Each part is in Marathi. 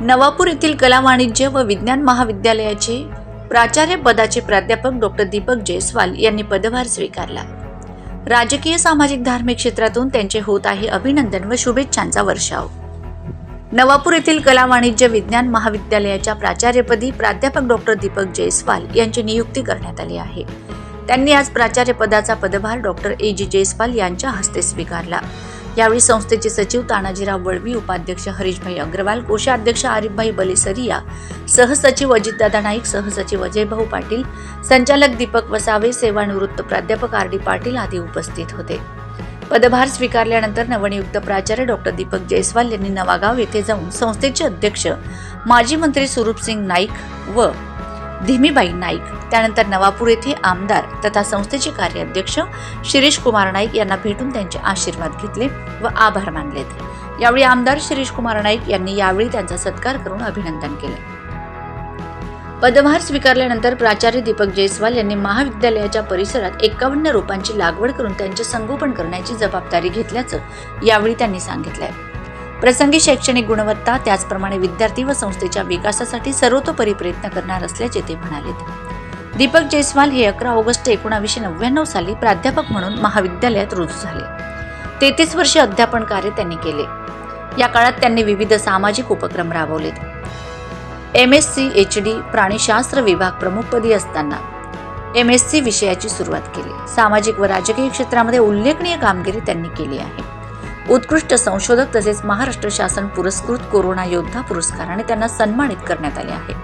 नवापूर येथील कला वाणिज्य व विज्ञान महाविद्यालयाचे प्राचार्य पदाचे प्राध्यापक डॉक्टर दीपक जयस्वाल यांनी पदभार स्वीकारला. राजकीय सामाजिक धार्मिक क्षेत्रातून त्यांचे होत आहे अभिनंदन व शुभेच्छांचा वर्षाव. नवापूर येथील कला वाणिज्य विज्ञान महाविद्यालयाच्या प्राचार्यपदी प्राध्यापक डॉक्टर दीपक जयस्वाल यांची नियुक्ती करण्यात आली आहे. त्यांनी आज प्राचार्यपदाचा पदभार डॉक्टर ए. जी. जयस्वाल यांच्या हस्ते स्वीकारला. यावेळी संस्थेचे सचिव तानाजीराव वळवी उपाध्यक्ष हरीशभाई अग्रवाल कोषाध्यक्ष आरिफभाई बलिसरिया सहसचिव अजितदादा नाईक सहसचिव अजयभाऊ पाटील संचालक दीपक वसावे सेवानिवृत्त प्राध्यापक आर डी पाटील आदी उपस्थित होते. पदभार स्वीकारल्यानंतर नवनियुक्त प्राचार्य डॉक्टर दीपक जयस्वाल यांनी नवागाव येथे जाऊन संस्थेचे अध्यक्ष माजी मंत्री सुरूपसिंग नाईक व धीमीबाई नाईक त्यानंतर नवापूर येथे आमदार तथा संस्थेचे कार्याध्यक्ष शिरीष कुमार नाईक यांना भेटून त्यांचे आशीर्वाद घेतले व आभार मानलेत यावेळी आमदार शिरीष कुमार नाईक यांनी यावेळी त्यांचा सत्कार करून अभिनंदन केले. पदभार स्वीकारल्यानंतर प्राचार्य दीपक जयस्वाल यांनी महाविद्यालयाच्या परिसरात एकावन्न रोपांची लागवड करून त्यांचे संगोपन करण्याची जबाबदारी घेतल्याचं यावेळी त्यांनी सांगितलंय. प्रसंगी शैक्षणिक गुणवत्ता त्याचप्रमाणे विद्यार्थी व संस्थेच्या विकासासाठी सर्वतोपरी प्रयत्न करणार असल्याचे ते म्हणाले दीपक जयस्वाल हे अकरा ऑगस्ट एकोणावीसशे नव्याण्णव साली प्राध्यापक म्हणून महाविद्यालयात रुजू झाले. तेहतीस वर्षे अध्यापन कार्य त्यांनी केले. या काळात त्यांनी विविध सामाजिक उपक्रम राबवलेत. M S C H D प्राणीशास्त्र विभाग प्रमुखपदी असताना एम एस सी विषयाची सुरुवात केली. सामाजिक व राजकीय क्षेत्रामध्ये उल्लेखनीय कामगिरी त्यांनी केली आहे. उत्कृष्ट संशोधक तसेच महाराष्ट्र शासन पुरस्कृत कोरोना योद्धा पुरस्काराने त्यांना सन्मानित करण्यात आले आहे.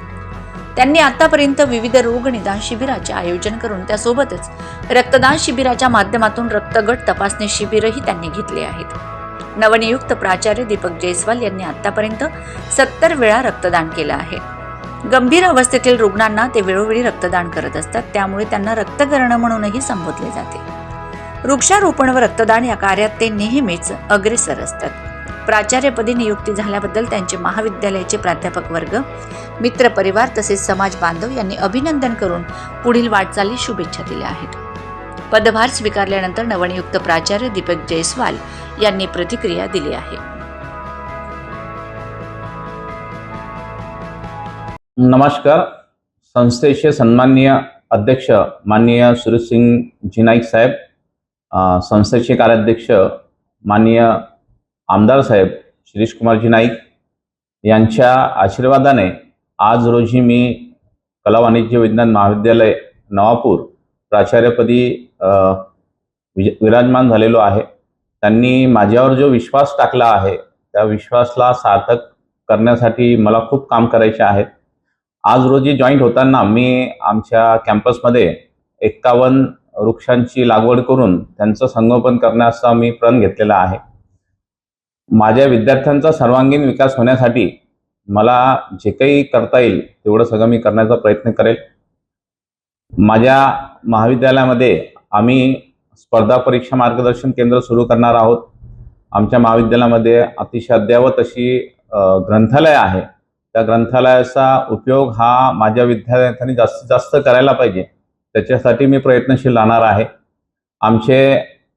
त्यांनी आतापर्यंत विविध रोग निदान शिबिराचे आयोजन करून त्यासोबतच रक्तदान शिबिराच्या माध्यमातून रक्तगट तपासणी शिबिरही त्यांनी घेतले आहेत. नवनियुक्त प्राचार्य दीपक जयस्वाल यांनी आतापर्यंत सत्तर वेळा रक्तदान केलं आहे. गंभीर अवस्थेतील रुग्णांना ते वेळोवेळी रक्तदान करत असतात त्यामुळे त्यांना रक्तकर्ण म्हणूनही संबोधले जाते. वृक्षारोपण व रक्तदान या कार्यात ते नेहमीच अग्रेसर असतात. प्राचार्यपदी नियुक्ती झाल्याबद्दल त्यांचे महाविद्यालयाचे प्राध्यापक वर्ग मित्रपरिवार तसेच समाज बांधव यांनी अभिनंदन करून पुढील वाटचाली शुभेच्छा दिल्या आहेत. पदभार स्वीकारल्यानंतर नवनियुक्त प्राचार्य दीपक जयस्वाल यांनी प्रतिक्रिया दिली आहे. नमस्कार. संस्थेचे सन्माननीय अध्यक्ष माननीय सुरेशसिंग जी नाईक साहेब संस्थेचे कार्याध्यक्ष माननीय आमदार साहेब शिरीष कुमारजी नाईक यांच्या आशीर्वादाने आज रोजी मी कला वाणिज्य विज्ञान महाविद्यालय नवापूर प्राचार्यपदी विज- विराजमान झालेलो आहे. त्यांनी माझ्यावर जो विश्वास टाकला आहे त्या विश्वासला सार्थक करण्यासाठी मला खूप काम करायचे आहे. आज रोजी जॉईंट होताना मी आमच्या कॅम्पसमध्ये एक्कावन्न वृक्षांची लागवड करून त्यांचं संगोपन करण्याचा मी प्रण घेतलेला आहे. माझ्या विद्यार्थ्यांचा सर्वांगीण विकास होण्यासाठी मला जे काही करता येईल तेवढं सगळं मी करण्याचा प्रयत्न करेल. माझ्या महाविद्यालयामध्ये आम्ही स्पर्धा परीक्षा मार्गदर्शन केंद्र सुरू करणार आहोत. आमच्या महाविद्यालयामध्ये अतिशय अद्ययावत अशी ग्रंथालय आहे. त्या ग्रंथालयाचा उपयोग हा माझ्या विद्यार्थ्यांनी जास्तीत जास्त करायला पाहिजे. त्याच्यासाठी मी प्रयत्नशील राहणार आहे. आमचे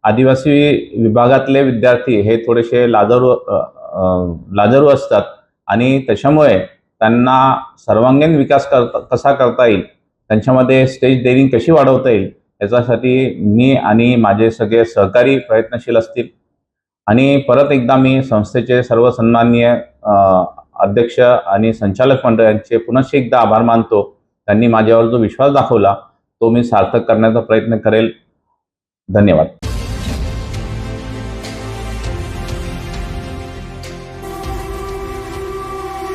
आदिवासी विभागातले विद्यार्थी हे थोडेसे लाजारू लाजरू लाजारू असतात आणि त्याच्यामुळे त्यांना सर्वांगीण विकास करता कसा करता येईल त्यांच्यामध्ये स्टेज डेअरिंग कशी वाढवता येईल याच्यासाठी मी आणि माझे सगळे सहकारी प्रयत्नशील असतील. आणि परत एकदा मी संस्थेचे सर्व सन्माननीय अध्यक्ष आणि संचालक मंडळ यांचे पुनश्च एकदा आभार मानतो. त्यांनी माझ्यावर जो विश्वास दाखवला तो मी सार्थक करण्याचा प्रयत्न करेल. धन्यवाद.